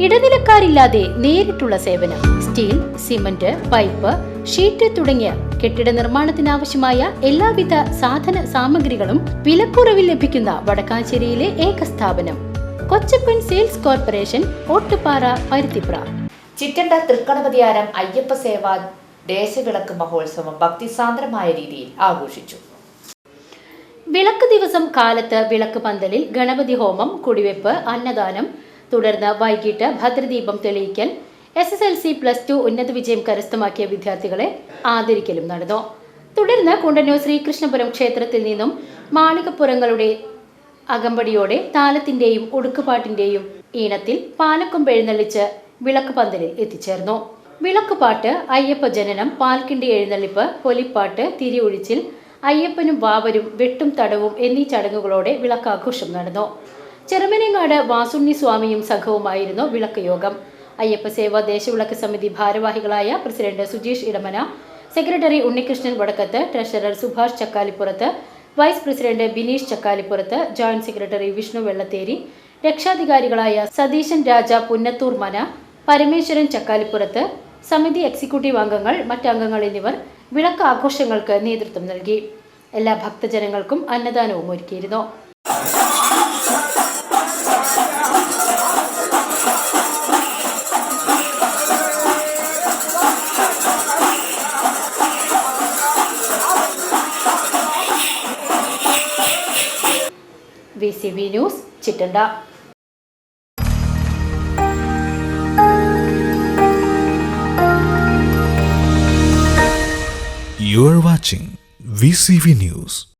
ഇടനിലക്കാരില്ലാതെ നേരിട്ടുള്ള സേവനം steel cement pipe sheet തുടങ്ങിയ കെട്ടിട നിർമ്മാണത്തിനാവശ്യമായ എല്ലാവിധ സാധന സാമഗ്രികളും വിലക്കുറവിൽ ലഭിക്കുന്ന വടക്കാഞ്ചേരിയിലെ ഏക സ്ഥാപനം കൊച്ചപ്പൻ സെയിൽസ് കോർപ്പറേഷൻ ഓട്ടുപാറ പരുത്തിപ്ര. ചിറ്റണ്ട തൃക്കണപതിയാരം അയ്യപ്പ സേവ ദേശവിളക്ക് മഹോത്സവം ഭക്തിസാന്ദ്രമായ രീതിയിൽ ആഘോഷിച്ചു. വിളക്ക് ദിവസം കാലത്ത് വിളക്ക് പന്തലിൽ ഗണപതി ഹോമം കുടിവെപ്പ് അന്നദാനം തുടർന്ന് വൈകിട്ട് ഭദ്രദീപം തെളിയിക്കൽ S S L C plus two ഉന്നത വിജയം കരസ്ഥമാക്കിയ വിദ്യാർത്ഥികളെ ആദരിക്കലും നടന്നു. തുടർന്ന് കുണ്ടന്നൂർ ശ്രീകൃഷ്ണപുരം ക്ഷേത്രത്തിൽ നിന്നും മാളികപ്പുറങ്ങളുടെ അകമ്പടിയോടെ താലത്തിന്റെയും ഒടുക്കുപാട്ടിന്റെയും ഈണത്തിൽ പാലക്കും എഴുന്നള്ളിച്ച് വിളക്ക് പന്തലിൽ എത്തിച്ചേർന്നു. വിളക്കുപാട്ട് അയ്യപ്പ ജനനം പാൽക്കിണ്ടി എഴുന്നള്ളിപ്പ് പൊലിപ്പാട്ട് തിരിയൊഴിച്ചിൽ അയ്യപ്പനും വാവരും വെട്ടും തടവും എന്നീ ചടങ്ങുകളോടെ വിളക്കാഘോഷം നടന്നു. ചെറുമനങ്ങാട് വാസുണ്ണി സ്വാമിയും സംഘവുമായിരുന്നു വിളക്ക് യോഗം അയ്യപ്പ സേവ ദേശവിളക്ക് സമിതി ഭാരവാഹികളായ president Sujeesh Idamana secretary Unnikrishnan Vadakkath treasurer Subhash Chakkalippurath vice president Bineesh Chakkalippurath joint secretary Vishnu Vellatheri രക്ഷാധികാരികളായ Satheesan Raja Punnathur Mana Parameswaran Chakkalippurath സമിതി എക്സിക്യൂട്ടീവ് അംഗങ്ങൾ മറ്റംഗങ്ങൾ എന്നിവർ വിളക്ക് ആഘോഷങ്ങൾക്ക് നേതൃത്വം നൽകി. എല്ലാ ഭക്തജനങ്ങൾക്കും അന്നദാനവും ഒരുക്കിയിരുന്നു. V C B news Chittanda You watching VCV News.